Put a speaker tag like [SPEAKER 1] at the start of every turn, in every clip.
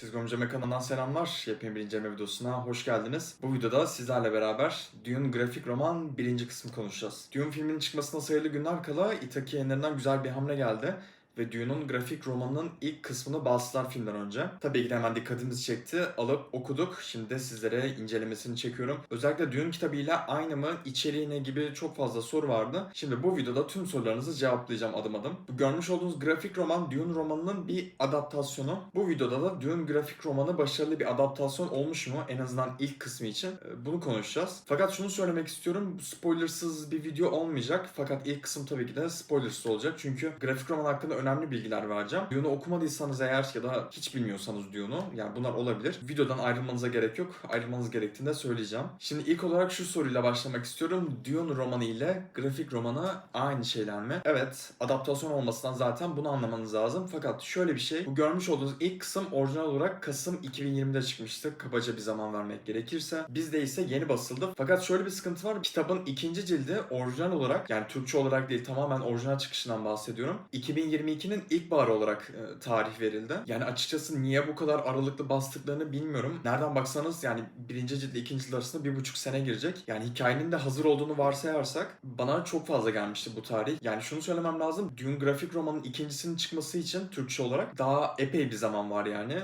[SPEAKER 1] Çizgi Omcame kanalından selamlar. Yepyeni bir inceleme videosuna hoş geldiniz. Bu videoda sizlerle beraber Dune grafik roman birinci kısmı konuşacağız. Dune filminin çıkmasına sayılı günler kala Itaki yayınlarından güzel bir hamle geldi ve Dune'un grafik romanının ilk kısmını bastılar filmden önce. Tabii ki de hemen dikkatimizi çekti. Alıp okuduk. Şimdi sizlere incelemesini çekiyorum. Özellikle Dune kitabıyla aynı mı, içeriği ne gibi çok fazla soru vardı. Şimdi bu videoda tüm sorularınızı cevaplayacağım adım adım. Bu görmüş olduğunuz grafik roman Dune romanının bir adaptasyonu. Bu videoda da Dune grafik romanı başarılı bir adaptasyon olmuş mu? En azından ilk kısmı için e, bunu konuşacağız. Fakat şunu söylemek istiyorum. Spoilersız bir video olmayacak. Fakat ilk kısım tabii ki de spoilersız olacak. Çünkü grafik roman hakkında önemli bilgiler vereceğim. Dune'u okumadıysanız eğer ya da hiç bilmiyorsanız Dune'u yani bunlar olabilir. Videodan ayrılmanıza gerek yok. Ayrılmanız gerektiğini de söyleyeceğim. Şimdi ilk olarak şu soruyla başlamak istiyorum. Dune romanı ile grafik romanı aynı şeyler mi? Evet. Adaptasyon olmasından zaten bunu anlamanız lazım. Fakat şöyle bir şey. Bu görmüş olduğunuz ilk kısım orijinal olarak Kasım 2020'de çıkmıştı. Kabaca bir zaman vermek gerekirse. Bizde ise yeni basıldı. Fakat şöyle bir sıkıntı var. Kitabın ikinci cildi orijinal olarak yani Türkçe olarak değil tamamen orijinal çıkışından bahsediyorum. 2022'nin ilkbaharı olarak e, tarih verildi. Yani açıkçası niye bu kadar aralıklı bastıklarını bilmiyorum. Nereden baksanız yani birinci cildi ikinci cilt arasında bir buçuk sene girecek. Yani hikayenin de hazır olduğunu varsayarsak bana çok fazla gelmişti bu tarih. Yani şunu söylemem lazım. Dune grafik romanın ikincisinin çıkması için Türkçe olarak daha epey bir zaman var yani.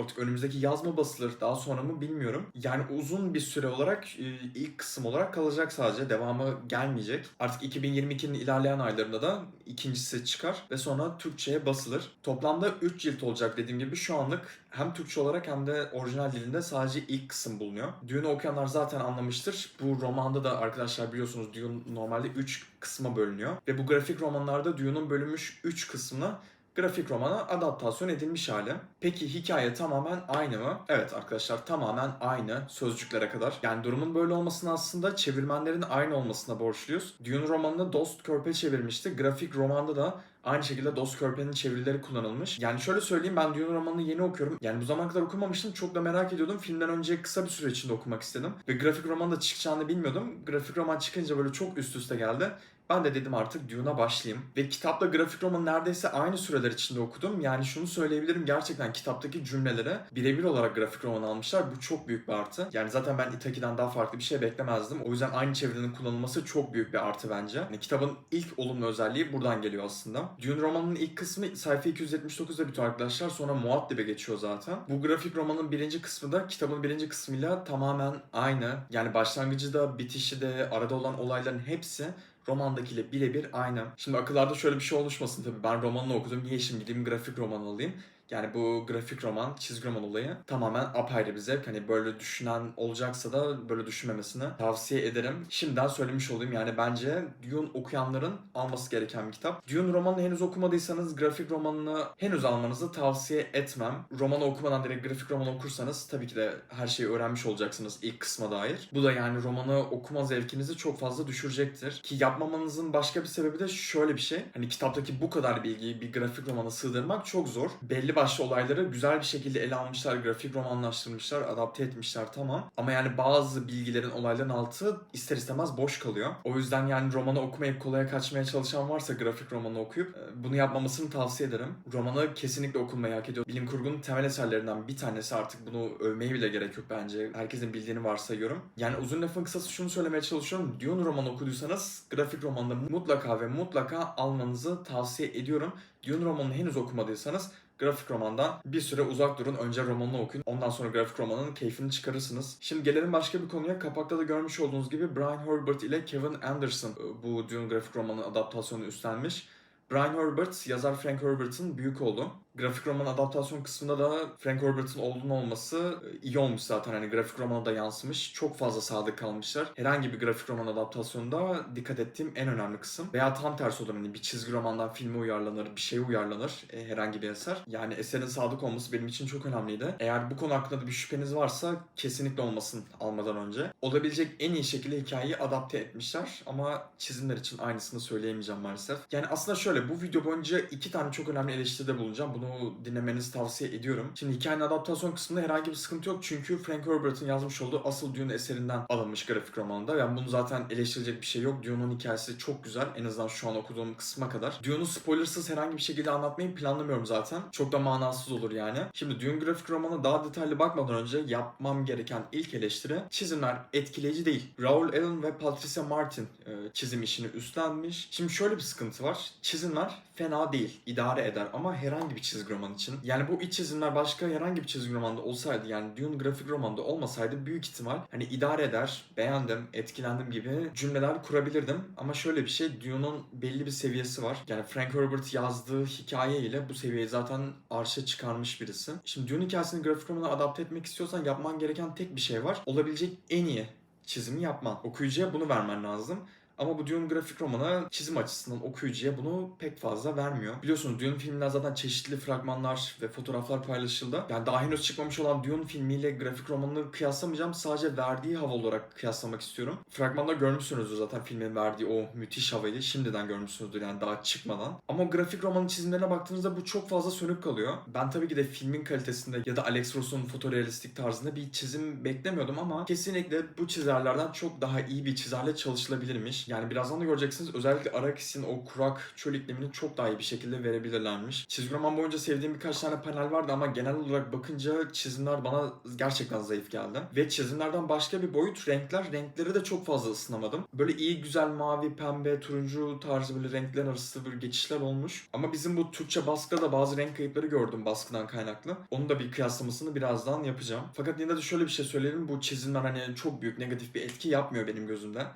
[SPEAKER 1] Artık önümüzdeki yaz mı basılır daha sonra mı bilmiyorum. Yani uzun bir süre olarak e, ilk kısım olarak kalacak sadece. Devamı gelmeyecek. Artık 2022'nin ilerleyen aylarında da ikincisi çıkar ve sonra Türkçe'ye basılır. Toplamda 3 cilt olacak dediğim gibi şu anlık hem Türkçe olarak hem de orijinal dilinde sadece ilk kısım bulunuyor. Dune'u okuyanlar zaten anlamıştır. Bu romanda da arkadaşlar biliyorsunuz Dune normalde 3 kısma bölünüyor. Ve bu grafik romanlarda Dune'un bölünmüş 3 kısmına grafik romana adaptasyon edilmiş hali. Peki hikaye tamamen aynı mı? Evet arkadaşlar tamamen aynı sözcüklere kadar. Yani durumun böyle olmasına aslında çevirmenlerin aynı olmasına borçluyuz. Dune romanını Dost Körpe çevirmişti. Grafik romanda da Aynı şekilde Dost Körpe'nin çevirileri kullanılmış. Yani şöyle söyleyeyim ben Dune romanını yeni okuyorum. Yani bu zamana kadar okumamıştım. Çok da merak ediyordum. Filmden önce kısa bir süre içinde okumak istedim. Ve grafik roman da çıkacağını bilmiyordum. Grafik roman çıkınca böyle çok üst üste geldi. Ben de dedim artık Dune'a başlayayım. Ve kitapla grafik romanı neredeyse aynı süreler içinde okudum. Yani şunu söyleyebilirim gerçekten kitaptaki cümlelere birebir olarak grafik roman almışlar. Bu çok büyük bir artı. Yani zaten ben Itaki'den daha farklı bir şey beklemezdim. O yüzden aynı çevirinin kullanılması çok büyük bir artı bence. Yani kitabın ilk olumlu özelliği buradan geliyor aslında. Dune romanının ilk kısmı sayfa 279'da bitiyor arkadaşlar. Sonra Muad'Dib'e geçiyor zaten. Bu grafik romanın birinci kısmı da kitabın birinci kısmıyla tamamen aynı. Yani başlangıcı da bitişi de arada olan olayların hepsi romandakiyle birebir aynı. Şimdi akıllarda şöyle bir şey oluşmasın tabii. Ben romanını okudum. Niye şimdi gideyim grafik roman alayım? Yani bu grafik roman, çizgi roman olayı tamamen apayrı bir zevk. Hani böyle düşünen olacaksa da böyle düşünmemesini tavsiye ederim. Şimdiden söylemiş olayım yani bence Dune okuyanların alması gereken bir kitap. Dune romanını henüz okumadıysanız grafik romanını henüz almanızı tavsiye etmem. Romanı okumadan direkt grafik romanı okursanız tabii ki de her şeyi öğrenmiş olacaksınız ilk kısma dair. Bu da yani romanı okuma zevkinizi çok fazla düşürecektir. Ki yapmamanızın başka bir sebebi de şöyle bir şey. Hani kitaptaki bu kadar bilgiyi bir grafik romana sığdırmak çok zor. Belli başlı olayları güzel bir şekilde ele almışlar, grafik romanlaştırmışlar, adapte etmişler tamam. Ama yani bazı bilgilerin, olayların altı ister istemez boş kalıyor. O yüzden yani romanı okumayıp kolaya kaçmaya çalışan varsa grafik romanı okuyup e, bunu yapmamasını tavsiye ederim. Romanı kesinlikle okunmayı hak ediyor. Bilim kurgunun temel eserlerinden bir tanesi artık bunu övmeye bile gerek yok bence. Herkesin bildiğini varsayıyorum. Yani uzun lafın kısası şunu söylemeye çalışıyorum. Dune romanı okuduysanız grafik romanını mutlaka ve mutlaka almanızı tavsiye ediyorum. Dune romanını henüz okumadıysanız grafik romandan bir süre uzak durun. Önce romanını okuyun. Ondan sonra grafik romanın keyfini çıkarırsınız. Şimdi gelelim başka bir konuya. Kapakta da görmüş olduğunuz gibi Brian Herbert ile Kevin Anderson e, bu Dune grafik romanı adaptasyonu üstlenmiş. Brian Herbert, yazar Frank Herbert'ın büyük oğlu. Grafik roman adaptasyon kısmında da Frank Herbert'ın oğlunun olması e, iyi olmuş zaten. Hani grafik romana da yansımış. Çok fazla sadık kalmışlar. Herhangi bir grafik roman adaptasyonunda dikkat ettiğim en önemli kısım. Veya tam tersi olur. Hani bir çizgi romandan filme uyarlanır, bir şeye uyarlanır. E, herhangi bir eser. Yani eserin sadık olması benim için çok önemliydi. Eğer bu konu hakkında da bir şüpheniz varsa kesinlikle olmasın almadan önce. Olabilecek en iyi şekilde hikayeyi adapte etmişler. Ama çizimler için aynısını söyleyemeyeceğim maalesef. Yani aslında şöyle şöyle bu video boyunca iki tane çok önemli eleştiride bulunacağım. Bunu dinlemenizi tavsiye ediyorum. Şimdi hikayenin adaptasyon kısmında herhangi bir sıkıntı yok. Çünkü Frank Herbert'ın yazmış olduğu asıl Dune eserinden alınmış grafik romanında. Yani bunu zaten eleştirecek bir şey yok. Dune'un hikayesi çok güzel. En azından şu an okuduğum kısma kadar. Dune'u spoilersız herhangi bir şekilde anlatmayı planlamıyorum zaten. Çok da manasız olur yani. Şimdi Dune grafik romanına daha detaylı bakmadan önce yapmam gereken ilk eleştiri çizimler etkileyici değil. Raoul Allen ve Patricia Martin e, çizim işini üstlenmiş. Şimdi şöyle bir sıkıntı var. Çizimler fena değil. idare eder ama herhangi bir çizgi roman için. Yani bu iç çizimler başka herhangi bir çizgi romanda olsaydı yani Dune grafik romanda olmasaydı büyük ihtimal hani idare eder, beğendim, etkilendim gibi cümleler kurabilirdim. Ama şöyle bir şey Dune'un belli bir seviyesi var. Yani Frank Herbert yazdığı hikaye ile bu seviyeyi zaten arşa çıkarmış birisi. Şimdi Dune hikayesini grafik romana adapte etmek istiyorsan yapman gereken tek bir şey var. Olabilecek en iyi çizimi yapman. Okuyucuya bunu vermen lazım. Ama bu Dune grafik romanı çizim açısından okuyucuya bunu pek fazla vermiyor. Biliyorsunuz Dune filminden zaten çeşitli fragmanlar ve fotoğraflar paylaşıldı. Yani daha henüz çıkmamış olan Dune filmiyle grafik romanını kıyaslamayacağım. Sadece verdiği hava olarak kıyaslamak istiyorum. Fragmanda görmüşsünüzdür zaten filmin verdiği o müthiş havayı. Şimdiden görmüşsünüzdür yani daha çıkmadan. Ama grafik romanın çizimlerine baktığınızda bu çok fazla sönük kalıyor. Ben tabii ki de filmin kalitesinde ya da Alex Ross'un fotorealistik tarzında bir çizim beklemiyordum ama kesinlikle bu çizerlerden çok daha iyi bir çizerle çalışılabilirmiş. Yani birazdan da göreceksiniz özellikle Arakis'in o kurak çöl iklimini çok daha iyi bir şekilde verebilirlermiş. Çizgi roman boyunca sevdiğim birkaç tane panel vardı ama genel olarak bakınca çizimler bana gerçekten zayıf geldi. Ve çizimlerden başka bir boyut renkler. Renkleri de çok fazla ısınamadım. Böyle iyi güzel mavi, pembe, turuncu tarzı böyle renkler arası bir geçişler olmuş. Ama bizim bu Türkçe baskıda da bazı renk kayıpları gördüm baskıdan kaynaklı. Onun da bir kıyaslamasını birazdan yapacağım. Fakat yine de şöyle bir şey söyleyelim. Bu çizimler hani çok büyük negatif bir etki yapmıyor benim gözümde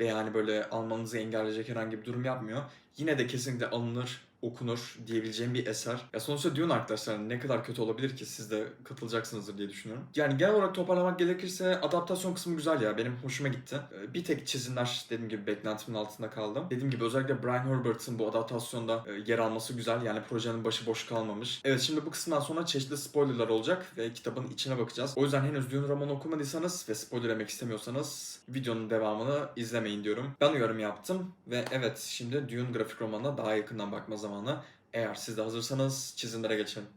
[SPEAKER 1] ve yani böyle almanızı engelleyecek herhangi bir durum yapmıyor. Yine de kesinlikle alınır, okunur diyebileceğim bir eser. Ya sonuçta Dune arkadaşlar ne kadar kötü olabilir ki siz de katılacaksınızdır diye düşünüyorum. Yani genel olarak toparlamak gerekirse adaptasyon kısmı güzel ya. Benim hoşuma gitti. Ee, Bir tek çizimler dediğim gibi beklentimin altında kaldı. Dediğim gibi özellikle Brian Herbert'ın bu adaptasyonda e, yer alması güzel. Yani projenin başı boş kalmamış. Evet şimdi bu kısımdan sonra çeşitli spoilerlar olacak ve kitabın içine bakacağız. O yüzden henüz Dune romanı okumadıysanız ve spoiler yemek istemiyorsanız videonun devamını izlemeyin diyorum. Ben uyarım yaptım ve evet şimdi Dune grafik romanına daha yakından bakma zamanı. Eğer siz de hazırsanız çizimlere geçelim.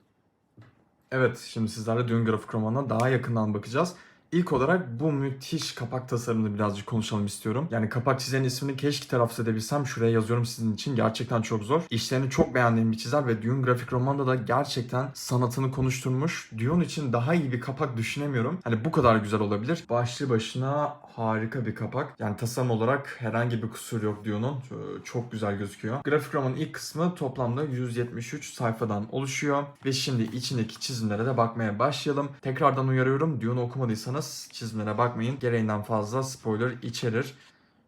[SPEAKER 1] Evet, şimdi sizlerle Dune grafik romanına daha yakından bakacağız. İlk olarak bu müthiş kapak tasarımını birazcık konuşalım istiyorum. Yani kapak çizerin ismini keşke telaffuz edebilsem. Şuraya yazıyorum sizin için. Gerçekten çok zor. İşlerini çok beğendiğim bir çizer ve Dune grafik romanda da gerçekten sanatını konuşturmuş. Dune için daha iyi bir kapak düşünemiyorum. Hani bu kadar güzel olabilir. Başlı başına harika bir kapak. Yani tasarım olarak herhangi bir kusur yok Dune'un. Ee, Çok güzel gözüküyor. Grafik romanın ilk kısmı toplamda 173 sayfadan oluşuyor. Ve şimdi içindeki çizimlere de bakmaya başlayalım. Tekrardan uyarıyorum. Dune okumadıysanız çizimlere bakmayın. Gereğinden fazla spoiler içerir.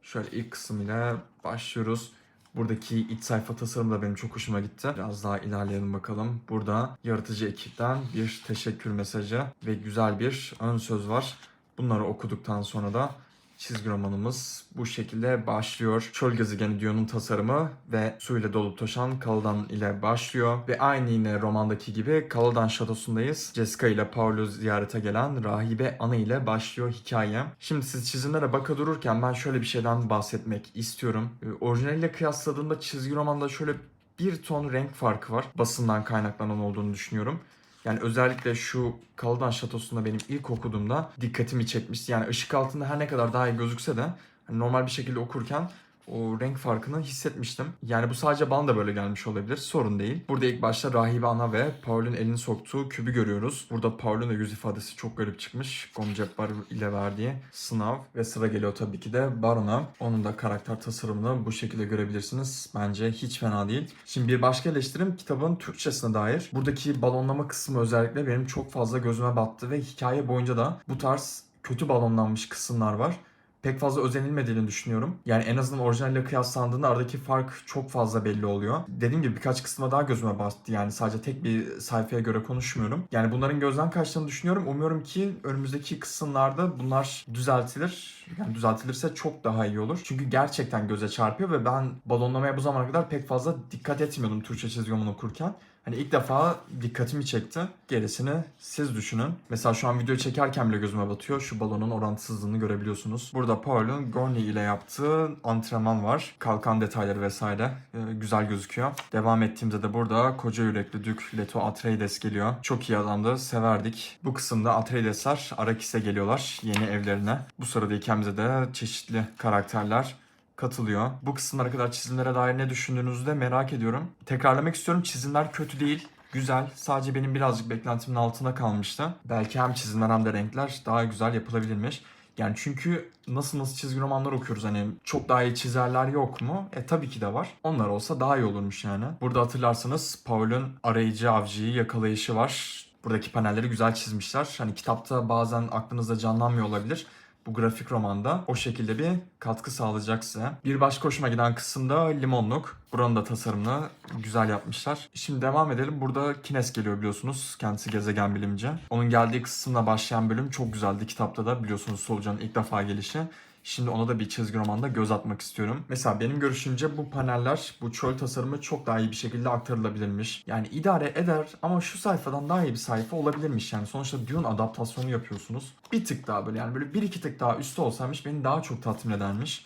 [SPEAKER 1] Şöyle ilk kısmıyla başlıyoruz. Buradaki iç sayfa tasarımı da benim çok hoşuma gitti. Biraz daha ilerleyelim bakalım. Burada yaratıcı ekipten bir teşekkür mesajı ve güzel bir ön söz var. Bunları okuduktan sonra da çizgi romanımız bu şekilde başlıyor. Çöl gezegeni Dio'nun tasarımı ve suyla dolup taşan Kaladan ile başlıyor. Ve aynı yine romandaki gibi Kaladan şatosundayız. Jessica ile Paolo ziyarete gelen rahibe Ana ile başlıyor hikaye. Şimdi siz çizimlere baka dururken ben şöyle bir şeyden bahsetmek istiyorum. Ee, Orijinaliyle kıyasladığımda çizgi romanda şöyle bir ton renk farkı var. Basından kaynaklanan olduğunu düşünüyorum. Yani özellikle şu Kaladan Şatosu'nda benim ilk okuduğumda dikkatimi çekmişti. Yani ışık altında her ne kadar daha iyi gözükse de hani normal bir şekilde okurken o renk farkını hissetmiştim. Yani bu sadece bana da böyle gelmiş olabilir. Sorun değil. Burada ilk başta Rahibe Ana ve Paul'ün elini soktuğu kübü görüyoruz. Burada Paul'ün de yüz ifadesi çok garip çıkmış. Gomcepar ile verdiği sınav. Ve sıra geliyor tabii ki de Baron'a. Onun da karakter tasarımını bu şekilde görebilirsiniz. Bence hiç fena değil. Şimdi bir başka eleştirim kitabın Türkçesine dair. Buradaki balonlama kısmı özellikle benim çok fazla gözüme battı ve hikaye boyunca da bu tarz kötü balonlanmış kısımlar var pek fazla özenilmediğini düşünüyorum. Yani en azından orijinalle kıyaslandığında aradaki fark çok fazla belli oluyor. Dediğim gibi birkaç kısma daha gözüme bastı. Yani sadece tek bir sayfaya göre konuşmuyorum. Yani bunların gözden kaçtığını düşünüyorum. Umuyorum ki önümüzdeki kısımlarda bunlar düzeltilir. Yani düzeltilirse çok daha iyi olur. Çünkü gerçekten göze çarpıyor ve ben balonlamaya bu zamana kadar pek fazla dikkat etmiyordum Türkçe çizgi okurken. Hani ilk defa dikkatimi çekti. Gerisini siz düşünün. Mesela şu an video çekerken bile gözüme batıyor. Şu balonun orantısızlığını görebiliyorsunuz. Burada Paul'un Gorney ile yaptığı antrenman var. Kalkan detayları vesaire. Ee, güzel gözüküyor. Devam ettiğimde de burada koca yürekli Dük Leto Atreides geliyor. Çok iyi adamdı. Severdik. Bu kısımda Atreides'ler Arrakis'e geliyorlar. Yeni evlerine. Bu sırada ikimize de çeşitli karakterler katılıyor. Bu kısımlara kadar çizimlere dair ne düşündüğünüzü de merak ediyorum. Tekrarlamak istiyorum çizimler kötü değil. Güzel. Sadece benim birazcık beklentimin altında kalmıştı. Belki hem çizimler hem de renkler daha güzel yapılabilirmiş. Yani çünkü nasıl nasıl çizgi romanlar okuyoruz hani çok daha iyi çizerler yok mu? E tabii ki de var. Onlar olsa daha iyi olurmuş yani. Burada hatırlarsanız Paul'un arayıcı avcıyı yakalayışı var. Buradaki panelleri güzel çizmişler. Hani kitapta bazen aklınızda canlanmıyor olabilir. Bu grafik romanda o şekilde bir katkı sağlayacak size. Bir başka hoşuma giden kısım da limonluk. Buranın da tasarımını güzel yapmışlar. Şimdi devam edelim. Burada Kines geliyor biliyorsunuz. Kendisi gezegen bilimci. Onun geldiği kısımla başlayan bölüm çok güzeldi. Kitapta da biliyorsunuz Solucan'ın ilk defa gelişi. Şimdi ona da bir çizgi romanda göz atmak istiyorum. Mesela benim görüşümce bu paneller, bu çöl tasarımı çok daha iyi bir şekilde aktarılabilirmiş. Yani idare eder ama şu sayfadan daha iyi bir sayfa olabilirmiş. Yani sonuçta Dune adaptasyonu yapıyorsunuz. Bir tık daha böyle yani böyle bir iki tık daha üstte olsaymış beni daha çok tatmin edermiş.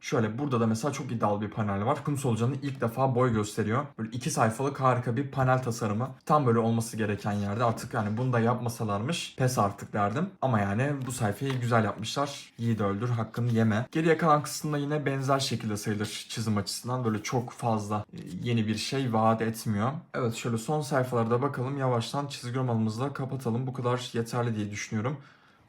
[SPEAKER 1] Şöyle burada da mesela çok iddialı bir panel var. Kum solucanı ilk defa boy gösteriyor. Böyle iki sayfalık harika bir panel tasarımı. Tam böyle olması gereken yerde artık yani bunu da yapmasalarmış pes artık derdim. Ama yani bu sayfayı güzel yapmışlar. Yiğit öldür hakkını yeme. Geriye kalan kısımda yine benzer şekilde sayılır çizim açısından. Böyle çok fazla e, yeni bir şey vaat etmiyor. Evet şöyle son sayfalarda bakalım. Yavaştan çizgi romanımızı da kapatalım. Bu kadar yeterli diye düşünüyorum.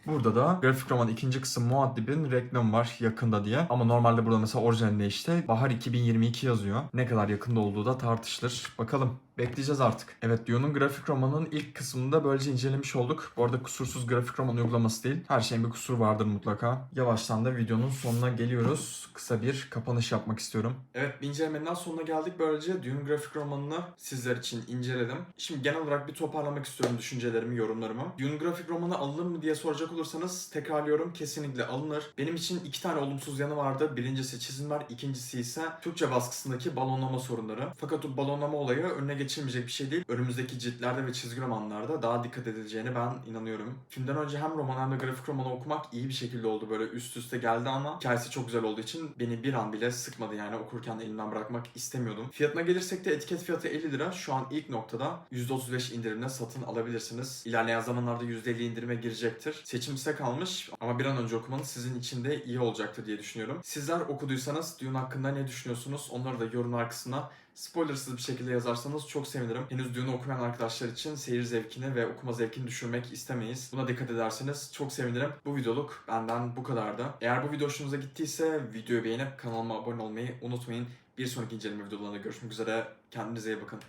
[SPEAKER 1] Burada da grafik roman ikinci kısım Muaddib'in reklamı var yakında diye. Ama normalde burada mesela orijinalinde işte Bahar 2022 yazıyor. Ne kadar yakında olduğu da tartışılır. Bakalım. Bekleyeceğiz artık. Evet Dune'un grafik romanının ilk kısmında böylece incelemiş olduk. Bu arada kusursuz grafik roman uygulaması değil. Her şeyin bir kusuru vardır mutlaka. Yavaştan da videonun sonuna geliyoruz. Kısa bir kapanış yapmak istiyorum. Evet incelemenin sonuna geldik. Böylece Dune grafik romanını sizler için inceledim. Şimdi genel olarak bir toparlamak istiyorum düşüncelerimi, yorumlarımı. Dune grafik romanı alınır mı diye soracak olursanız tekrarlıyorum kesinlikle alınır. Benim için iki tane olumsuz yanı vardı. Birincisi çizimler, ikincisi ise Türkçe baskısındaki balonlama sorunları. Fakat bu balonlama olayı önüne geçilmeyecek bir şey değil. Önümüzdeki ciltlerde ve çizgi romanlarda daha dikkat edileceğine ben inanıyorum. Filmden önce hem roman hem de grafik romanı okumak iyi bir şekilde oldu. Böyle üst üste geldi ama hikayesi çok güzel olduğu için beni bir an bile sıkmadı yani okurken elimden bırakmak istemiyordum. Fiyatına gelirsek de etiket fiyatı 50 lira. Şu an ilk noktada %35 indirimle satın alabilirsiniz. İlerleyen zamanlarda %50 indirime girecektir. Seçim size kalmış ama bir an önce okumanız sizin için de iyi olacaktır diye düşünüyorum. Sizler okuduysanız Dune hakkında ne düşünüyorsunuz? Onları da yorumlar kısmına spoilersız bir şekilde yazarsanız çok sevinirim. Henüz Dune'u okumayan arkadaşlar için seyir zevkini ve okuma zevkini düşürmek istemeyiz. Buna dikkat ederseniz çok sevinirim. Bu videoluk benden bu kadardı. Eğer bu video hoşunuza gittiyse videoyu beğenip kanalıma abone olmayı unutmayın. Bir sonraki inceleme videolarında görüşmek üzere. Kendinize iyi bakın.